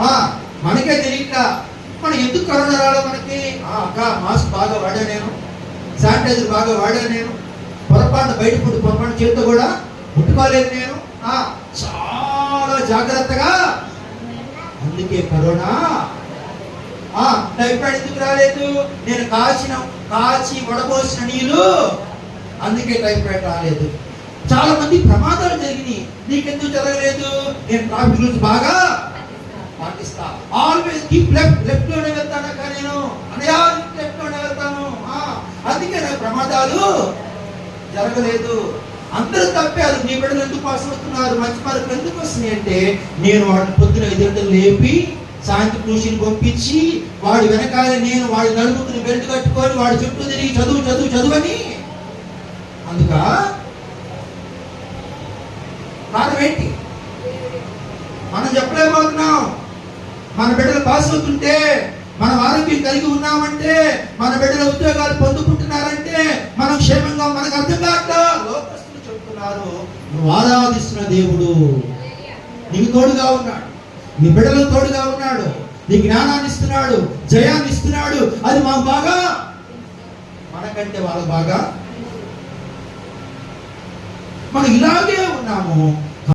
ఆ, మనకే తెలియక మనం ఎందుకు కరోనా రాలో మనకి? ఆ, అక్క మాస్క్ బాగా వాడా నేను శానిటైజర్ బాగా వాడా నేను పొరపాటున బయట పుట్టి పొరపాటు చేతితో కూడా ముట్టుకోలేదు నేను. ఆ, చాలా జాగ్రత్తగా. అందుకే కరోనా. ఆ టైఫాయిడ్ ఎందుకు రాలేదు? నేను కాచిన కాచి వడబోసిన నీళ్ళు అందుకే టైఫాయిడ్ రాలేదు. చాలా మంది ప్రమాదాలు జరిగినాయి. నీకెందుకు జరగలేదు? నేను ట్రాఫిక్ రూల్స్ బాగా పాటిస్తా ఆల్వేస్ కీప్ లెఫ్ట్ లెఫ్ట్లోనే వెళ్తాను అక్క నేను? అనయా లెఫ్ట్లోనే వెళ్తాను. అందుకే నా ప్రమాదాలు జరగలేదు. అందరూ తప్పారు. నీ బిడ్డలు ఎందుకు పాస్ అవుతున్నారు? మంచి మార్కులు ఎందుకు వస్తున్నాయి అంటే నేను వాడిని పొద్దున ఎదురుగా లేపి సాయంత్రం ట్యూషన్ పంపించి వాడి వెనకాల నేను వాడి నడుముకుని బెల్ట్ కట్టుకొని వాడి చుట్టూ తిరిగి చదువు చదువు చదువని అందుక కారణం ఏంటి? మనం చెప్పలేకపోతున్నాం. పాస్ అవుతుంటే మనం ఆరోగ్యం కలిగి ఉన్నామంటే మన బిడ్డల ఉద్యోగాలు పొందుకుంటున్నారంటే మనం క్షేమంగా మనకు అర్థం కావట్లా లోకస్తులు నువ్వు ఆరాధిస్తున్న దేవుడు నీకు తోడుగా ఉన్నాడు. నీ బిడ్డలకు తోడుగా ఉన్నాడు. నీ జ్ఞానాన్ని ఇస్తున్నాడు. జయాన్ని ఇస్తున్నాడు. అది మాకు బాగా మనకంటే వాళ్ళు బాగా. మనం ఇలాగే ఉన్నాము.